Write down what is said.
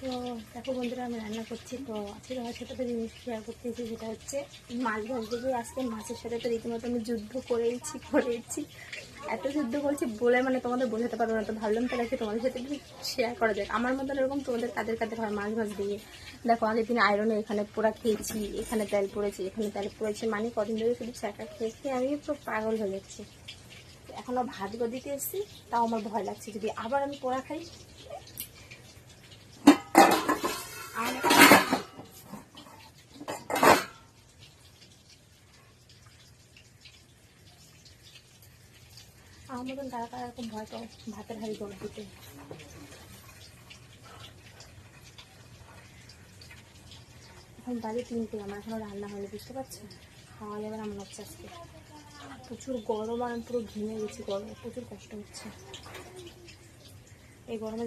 তো দেখো বন্ধুরা, আমি রান্না করছি। তো আজকে তোমার সাথে একটা জিনিস শেয়ার করতেছি যেটা হচ্ছে মাছ ভাজতে আজকে মাছের সাথে তো রীতিমতো আমি যুদ্ধ করেইছি করেইছি। এত যুদ্ধ করছি বলে মানে তোমাদের বোঝাতে পারব না, তো ভাবলাম তাহলে একটু তোমাদের সাথে একটু শেয়ার করা যাক। আমার মতন এরকম তোমাদের কাদের কাদের হয় মাছ ভাজ দিয়ে দেখো, আগের দিন আয়রনে এখানে পোড়া খেয়েছি, এখানে তেল পড়েছে, এখানে তেল পড়েছে মানে কদিন ধরে শুধু চাকা খেয়ে খেয়ে আমি পুরো পাগল হয়ে যাচ্ছি। এখনও ভাজবো দিতে এসেছি, তাও আমার ভয় লাগছে। যদি আবার আমি পোড়া খাই আমার মতন কারা কারা এরকম ভয় পাও ভাতের হাড়ি দৌড় দিতে। এখন বাজে তিনটে, আমার এখনও রান্না হয়নি, বুঝতে পারছ? খাওয়া যাবে আমার হচ্ছে আজকে। প্রচুর গরম আর পুরো ঘিমে গেছি, গরম, প্রচুর কষ্ট হচ্ছে। এই গরমে